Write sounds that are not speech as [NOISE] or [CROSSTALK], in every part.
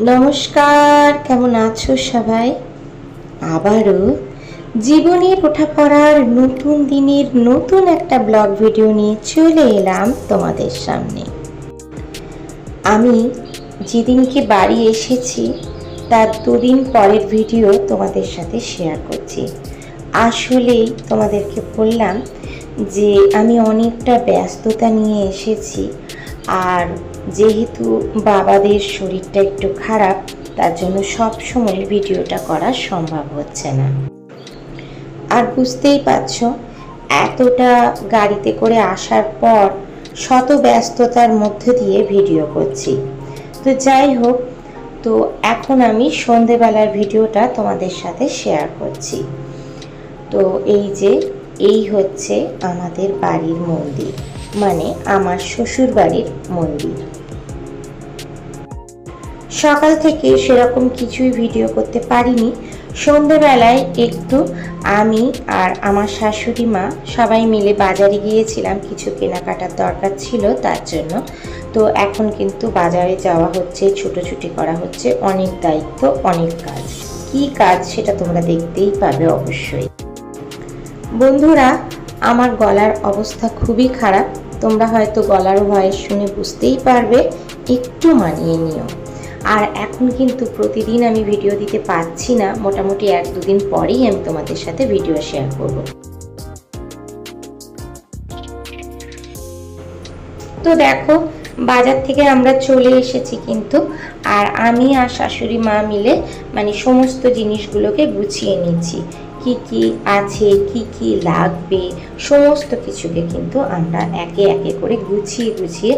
নমস্কার, কেমন আছো সবাই? আবারও জীবনে ওঠা পড়ার নতুন দিনের নতুন একটা ব্লগ ভিডিও নিয়ে চলে এলাম তোমাদের সামনে। আমি যেদিনকে বাড়ি এসেছি, তার দুদিন পরের ভিডিও তোমাদের সাথে শেয়ার করছি। আসলেই তোমাদেরকে বললাম যে, আমি অনেকটা ব্যস্ততা নিয়ে এসেছি, আর যেহেতু বাবাদের শরীরটা একটু খারাপ, তার জন্য সব সময় ভিডিওটা করা সম্ভব হচ্ছে না। আর বুঝতেই পারছ, এতটা গাড়িতে করে আসার পর শত ব্যস্ততার মধ্যে দিয়ে ভিডিও করছি। তো যাই হোক, তো এখন আমি সন্ধেবেলার ভিডিওটা তোমাদের সাথে শেয়ার করছি। তো এই যে, এই হচ্ছে আমাদের বাড়ির মন্দির মানে আমার শ্বশুর বাড়ির মন্দির। সকাল থেকে সেরকম কিছুই ভিডিও করতে পারিনি। সন্ধেবেলায় একটু আমি আর আমার শাশুড়ি মা সবাই মিলে বাজারে গিয়েছিলাম। কিছু কেনাকাটার দরকার ছিল তার জন্য। তো এখন কিন্তু বাজারে যাওয়া হচ্ছে, ছুটোছুটি করা হচ্ছে। অনেক দায়িত্ব, অনেক কাজ। কি কাজ সেটা তোমরা দেখতেই পাবে অবশ্যই। বন্ধুরা, আমার গলার অবস্থা খুবই খারাপ। তোমরা হয়তো গলার ভয়েস শুনে বুঝতেই পারবে। একটু মানিয়ে নিও। আর এখন কিন্তু প্রতিদিন আমি ভিডিও দিতে পারছি না। মোটামুটি এক দুদিন পরেই আমি তোমাদের সাথে ভিডিও শেয়ার করব। তো দেখো, বাজার থেকে আমরা চলে এসেছি কিন্তু, আর আমি আর শাশুড়ি মা মিলে মানে সমস্ত জিনিসগুলোকে গুছিয়ে নিচ্ছি। কি কি আছে, কি কি লাগবে, সমস্ত কিছুকে কিন্তু আমরা একে একে করে গুছিয়ে গুছিয়ে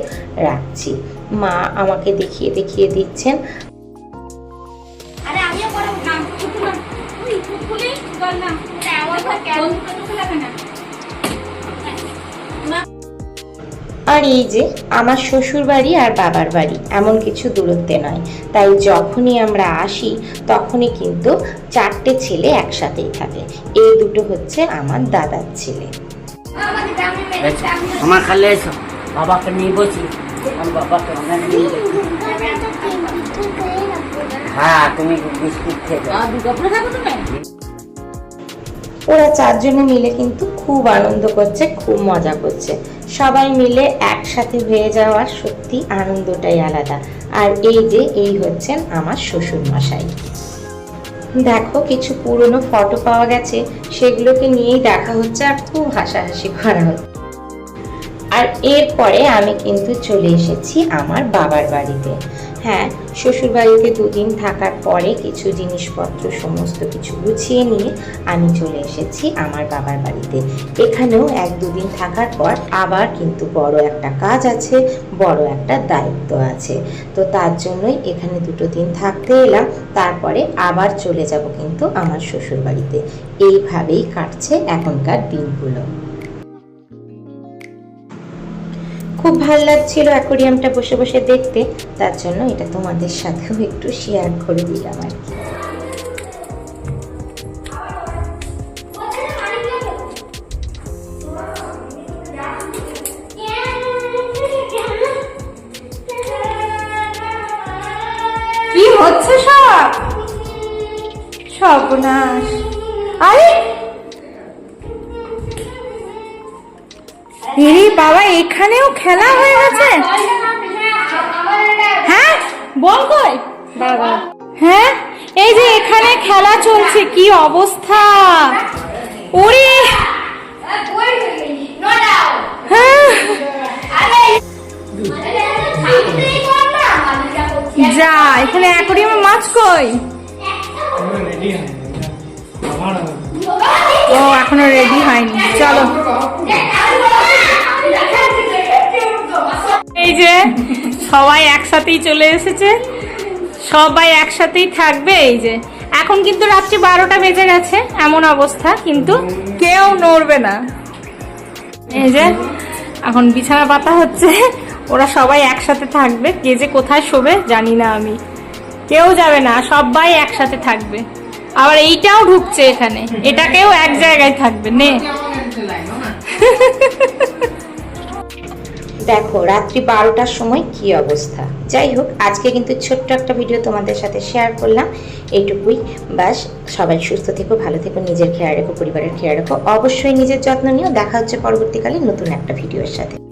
রাখছি। মা আমাকে দেখিয়ে দেখিয়ে দিচ্ছেন। আরে হয় আর এই যে আমার শ্বশুর বাড়ি আর বাবার বাড়ি এমন কিছু দূরত্বে নয়। তাই যখনই আমরা আসি তখনই কিন্তু চারটে ছেলে একসাথেই থাকে। এই দুটো হচ্ছে আমার দাদার ছেলে। আমার খালে এসো। বাবাকে নিয়ে বসি। আমি বাবাকে অনেক নিয়ে হ্যাঁ তুমি বিস্কুট তুমি। ওরা চারজনে মিলে কিন্তু খুব আনন্দ করছে খুব মজা করছে। সবাই মিলে একসাথে হয়ে যাওয়ার সত্যি আনন্দটাই আলাদা। আর এই যে এই হচ্ছেন আমার শ্বশুর মশাই দেখো কিছু পুরনো ফটো পাওয়া গেছে। সেগুলোকে নিয়েই দেখা হচ্ছে আর খুব হাসাহাসি করা হচ্ছে। আর এরপরে আমি কিন্তু চলে এসেছি আমার বাবার বাড়িতে। হ্যাঁ শ্বশুর বাড়িতে দুদিন থাকার পরে কিছু জিনিসপত্র, সমস্ত কিছু গুছিয়ে নিয়ে আমি চলে এসেছি আমার বাবার বাড়িতে। এখানেও এক দুদিন থাকার পর আবার কিন্তু বড় একটা কাজ আছে, বড় একটা দায়িত্ব আছে। তো তার জন্যই এখানে দুটো দিন থাকতে এলাম, তারপরে আবার চলে যাব কিন্তু আমার শ্বশুর বাড়িতে এইভাবেই কাটছে এখনকার দিনগুলো। খুব ভালো লাগছিল অ্যাকোরিয়ামটা বসে বসে দেখতে। তার জন্য এটা তোমাদের সাথেও একটু শেয়ার করে দিলাম আর কি হচ্ছে সব? সর্বনাশ। আরে এরে বাবা এখানেও খেলা হয়ে গেছে? হ্যাঁ? বল কই? বাবা। হ্যাঁ? এই যে এখানে খেলা চলছে কি অবস্থা? ওরে! হ্যাঁ? যা এখানে অ্যাকোরিয়ামে মাছ কই? ও এখনও রেডি হয়নি। চলো। এই যে সবাই একসাথেই চলে এসেছে। সবাই একসাথেই থাকবে এই যে। এখন কিন্তু রাত্রি বারোটা বেজে গেছে এমন অবস্থা কিন্তু কেউ নড়বে না। এই যে এখন বিছানা পাতা হচ্ছে ওরা সবাই একসাথে থাকবে কে যে কোথায় শোবে জানি না আমি। কেউ যাবে না সবাই একসাথে থাকবে। আবার এইটাও ঢুকছে এখানে এটাকেও এক জায়গায় থাকবে নে। [LAUGHS] দেখো, রাত্রি বারোটার সময় কি অবস্থা? যাই হোক, আজকে কিন্তু ছোট্ট একটা ভিডিও তোমাদের সাথে শেয়ার করলাম। এইটুকুই। বাস, সবাই সুস্থ থেকো, ভালো থেকো, নিজের খেয়াল রেখো, পরিবারের খেয়াল রেখো। অবশ্যই নিজের যত্ন নিয়েও দেখা হচ্ছে পরবর্তীকালে নতুন একটা ভিডিওর সাথে।